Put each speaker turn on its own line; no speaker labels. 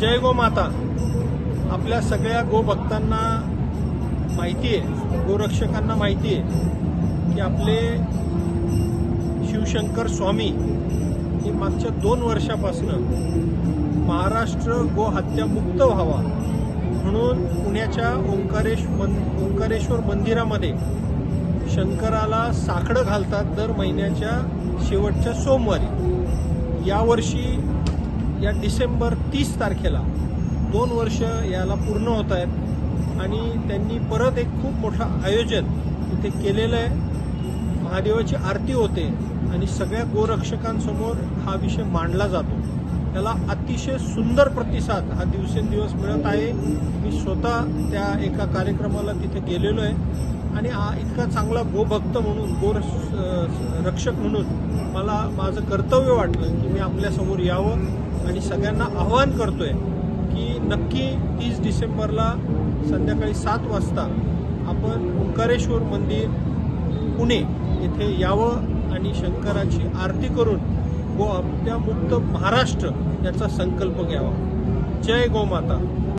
जय गो माता. आपल्या सगळ्या गोभक्तांना माहिती आहे गोरक्षकांना माहिती आहे की आपले शिवशंकर स्वामी हे मागच्या दोन वर्षापासून महाराष्ट्र गो हत्यामुक्त व्हावा म्हणून पुण्याच्या ओंकारेश मन ओंकारेश्वर मंदिरामध्ये शंकराला साकडं घालतात दर महिन्याच्या शेवटच्या सोमवारी. यावर्षी या डिसेंबर तीस तारखेला दोन वर्ष याला पूर्ण होत आहेत. आणि त्यांनी परत एक खूप मोठं आयोजन इथे केलेलं आहे. महादेवाची आरती होते आणि सगळ्या गोरक्षकांसमोर हा विषय मांडला जातो. त्याला अतिशय सुंदर प्रतिसाद हा दिवसेंदिवस मिळत आहे. मी स्वतः त्या एका कार्यक्रमाला तिथे गेलेलो आहे. आणि हा इतका चांगला गोभक्त म्हणून गो रक्षक म्हणून मला माझं कर्तव्य वाटलं की मी आपल्यासमोर यावं आणि सगळ्यांना आवाहन करतोय की नक्की तीस डिसेंबरला संध्याकाळी सात वाजता आपण ओंकारेश्वर मंदिर पुणे येथे यावं आणि शंकराची आरती करून गो मुक्त महाराष्ट्र याचा संकल्प घ्यावा. जय गोमाता.